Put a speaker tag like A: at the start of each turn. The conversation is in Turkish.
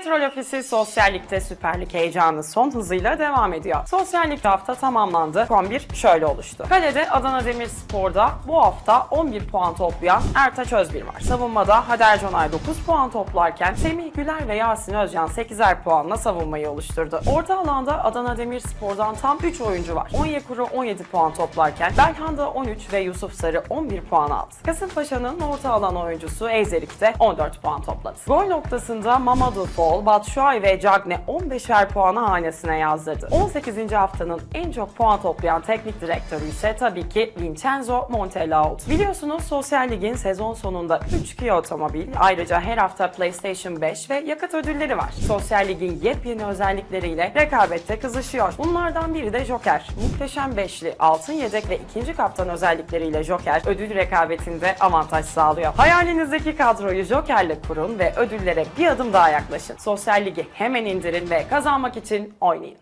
A: Petrol Ofisi Sosyal Lig'de Süper Lig heyecanı son hızıyla devam ediyor. Sosyal Lig hafta tamamlandı. 11 şöyle oluştu. Kalede Adana Demirspor'da bu hafta 11 puan toplayan Ertaç Özbir var. Savunmada Hader Conay 9 puan toplarken Semih Güler ve Yasin Özcan 8'er puanla savunmayı oluşturdu. Orta alanda Adana Demirspor'dan tam 3 oyuncu var. Onyekuru 17 puan toplarken Belhanda 13 ve Yusuf Sarı 11 puan aldı. Kasımpaşa'nın orta alan oyuncusu Ezerik de 14 puan topladı. Gol noktasında Mamadou Fall, Batshuayi ve Cagne 15'er puanı hanesine yazdırdı. 18. haftanın en çok puan toplayan teknik direktörü ise tabii ki Vincenzo Montella oldu. Biliyorsunuz Sosyal Lig'in sezon sonunda 3 Kia otomobil, ayrıca her hafta PlayStation 5 ve yakıt ödülleri var. Sosyal Lig'in yepyeni özellikleriyle rekabette kızışıyor. Bunlardan biri de Joker. Muhteşem beşli, altın yedek ve ikinci kaptan özellikleriyle Joker ödül rekabetinde avantaj sağlıyor. Hayalinizdeki kadroyu Joker'le kurun ve ödüllere bir adım daha yaklaşın. Sosyal Lig'i hemen indirin ve kazanmak için oynayın.